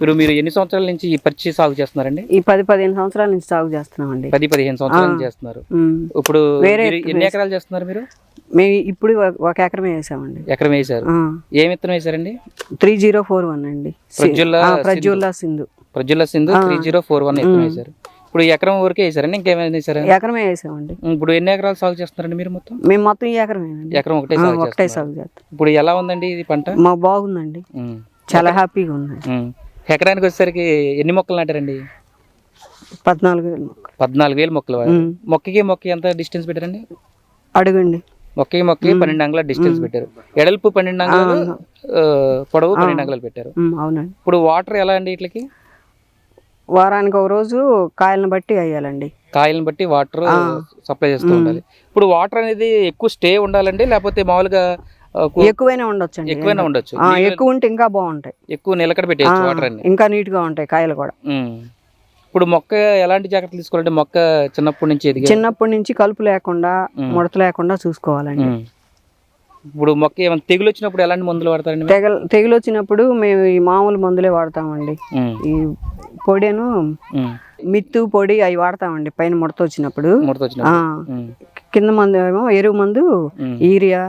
ఇప్పుడు మీరు ఎన్ని సంవత్సరాల నుంచి ఈ పచ్చి సాగు చేస్తున్నారండి? ఈ పది పదిహేను సంవత్సరాల నుంచి సాగు చేస్తున్నామండి. పది పదిహేను సంవత్సరాల చేస్తున్నారు. ఇప్పుడు వేరే ఎన్ని ఎకరాలు చేస్తున్నారు మీరు? మేము ఇప్పుడు ఒక- ఎకరమే వేసామండి. ఎకరం వేశారు. ఏం విత్తనం వేశారండి? త్రీ జీరో ఫోర్ వన్ అండి. ప్రజ్వల్ల ఆ, Prajwala Sindhu. Sindhu three zero four one విత్తనం వేశారు. ఇప్పుడు ఎకరం వరకే వేశారండి ఇంకేమైనా వేశారా? ఎకరమే వేసామండి. ఇప్పుడు ఎన్ని ఎకరాలు సాగు చేస్తున్నారండి మీరు మొత్తం? మేము మొత్తం ఈ ఎకరమేనండి. ఎకరం ఒకటే ఒకటే సాగు చేస్తాం ఇప్పుడు ఎలా ఉందండి ఇది పంట? మాకు బాగుందండి. చాలా హ్యాపీగా ఉంది. ఎకరానికి వచ్చేసరికి ఎన్ని మొక్కలు నాటారండి? పద్నాలుగు వేలు మొక్కలు. పద్నాలుగు వేలు మొక్కలు. మొక్కకి మొక్క ఎంత డిస్టెన్స్ పెట్టారండి? అడగండి. మొక్కకి మొక్కకి పన్నెండు అంగుళాల డిస్టెన్స్ పెట్టారు. ఎడల్పు పన్నెండు అంగుళాలు పొడవు పన్నెండు అంగుళాలు పెట్టారు. అవునండి. ఇప్పుడు వాటర్ ఎలా అండి వీటికి వారానికి ఒక రోజు కాయలను బట్టి వేయాలండి. కాయలను బట్టి వాటర్ సప్లై చేస్తూ ఉండాలి. ఇప్పుడు వాటర్ అనేది ఎక్కువ స్టే ఉండాలండి లేకపోతే మామూలుగా ఎక్కువైనా ఉండొచ్చండి ఎక్కువైనా ఉండొచ్చు ఎక్కువ ఉంటే ఇంకా బాగుంటాయి ఎక్కువ నిలకడ పెట్టేయచ్చు వాటర్ అన్ని ఇంకా నీట్గా ఉంటాయి కాయలు కూడా. ఇప్పుడు మొక్క ఎలాంటి జాగ్రత్తలు తీసుకోవాలంటే మొక్క చిన్నప్పటి నుంచి ఎదిగే చిన్నప్పటి నుంచి కలుపు లేకుండా ముడత లేకుండా చూసుకోవాలండి. ఇప్పుడు మొక్క ఏమైనా తెగులు వచ్చినప్పుడు ఎలాంటి మందులు వాడతారండి తెగులు వచ్చినప్పుడు మేము ఈ మామూలు మందులే వాడతామండి. ఈ పొడిను. మిత్తు పొడి అవి వాడతామండి పైన ముడత వచ్చినప్పుడు. కింద మందు ఏమో ఎరువు మందు. యూరియా.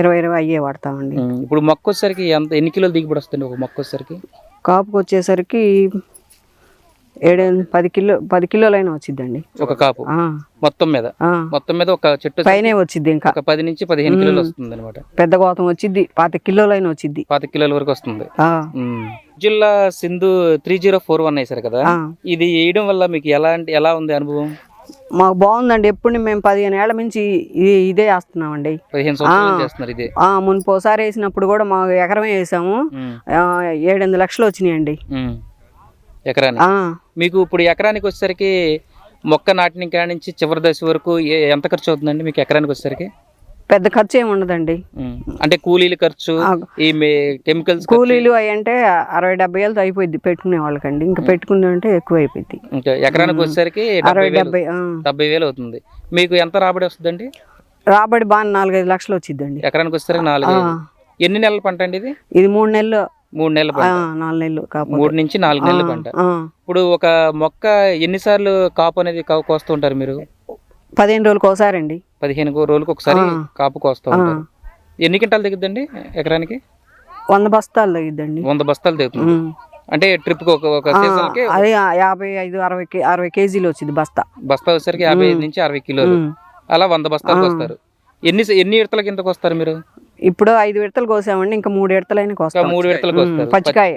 ఇరవై ఇరవై అయ్యే వాడతామండి. ఇప్పుడు మొక్క వచ్చేసరికి ఎంత ఎన్ని కిలోలు దిగుబడి వస్తుంది ఒక మొక్క వచ్చేసరికి కాపుకి వచ్చేసరికి ఏడు పది కిలో పది కిలోలైనా వచ్చిద్దండి. ఒక కాపు? మొత్తం మీద. మొత్తం మీద ఒక చెట్టు పైనే వచ్చిద్ది ఇంకా. ఒక పది నుంచి పదిహేను కిలోలు వస్తుంది అనమాట పెద్ద గోతం వచ్చిద్ది పాతి కిలోలైన వచ్చిద్ది. పాతి కిలోల వరకు వస్తుంది. జిల్లా Sindhu three zero four one వేశారు కదా. ఇది వేయడం వల్ల మీకు ఎలాంటి ఎలా ఉంది అనుభవం? మాకు బాగుందండి. ఎప్పుడు మేము పదిహేను ఏళ్ళ నుంచి ఇదే. వేస్తున్నామండి మునుపు ఒకసారి వేసినప్పుడు కూడా మా ఎకరమే వేసాము. ఏడెనిమిది లక్షలు వచ్చినాయండి. ఎకరానికి. మీకు ఇప్పుడు ఎకరానికి వచ్చేసరికి మొక్క నాటిన కాడ నుంచి చివరి దశ వరకు ఎంత ఖర్చు అవుతుందండి మీకు ఎకరానికి వచ్చేసరికి? పెద్ద ఖర్చు ఏమి ఉండదండి. అంటే కూలీల ఖర్చు ఈ కెమికల్స్ కూలీలు అవి అంటే అరవై డెబ్బై ఏళ్ళతో అయిపోయింది పెట్టుకునే వాళ్ళకండి. ఇంకా పెట్టుకునే అంటే ఎక్కువ అయిపోయింది ఎకరానికి వచ్చేసరికి అరవై వేలు డెబ్బై. డెబ్బై వేలు అవుతుంది. మీకు ఎంత రాబడి వస్తుందండి? రాబడి బాగా నాలుగైదు లక్షలు వచ్చిద్దండి. ఎకరానికి వచ్చేసరికి నాలుగు వేలు. ఎన్ని నెలల పంట అండి ఇది? ఇది మూడు నెలలు. మూడు నెలల పంట. నాలుగు నెలలు మూడు నుంచి నాలుగు నెలల పంట. ఇప్పుడు ఒక మొక్క ఎన్నిసార్లు కాపు అనేది కా- కోస్తూ ఉంటారు మీరు? పదిహేను రోజులకు ఒకసారి అండి పదిహేను రోజులకు ఒకసారి కాపు కోస్తూ ఉంటారు. ఎన్ని క్వింటాలు దిగుద్దండి ఎకరానికి? వంద బస్తాలు తగ్గిద్దండి వంద బస్తాలు దిగుతుంది ఉమ్. అంటే ట్రిప్ ఒక అది యాభై ఐదు అరవై అరవై కేజీలు వచ్చింది బస్తా. బస్తా వచ్చేసరికి యాభై ఐదు నుంచి అరవై కిలోలు. అలా వంద బస్తాలకు వస్తారు ఎన్ని ఎన్ని విడతల కిందకు వస్తారు మీరు? ఇప్పుడు ఐదు విడతలు కోసామండి ఇంకా మూడు విడతలైన ఇంకా కోస్తాం. మూడు విడతలకు వస్తారు పచ్చికాయ.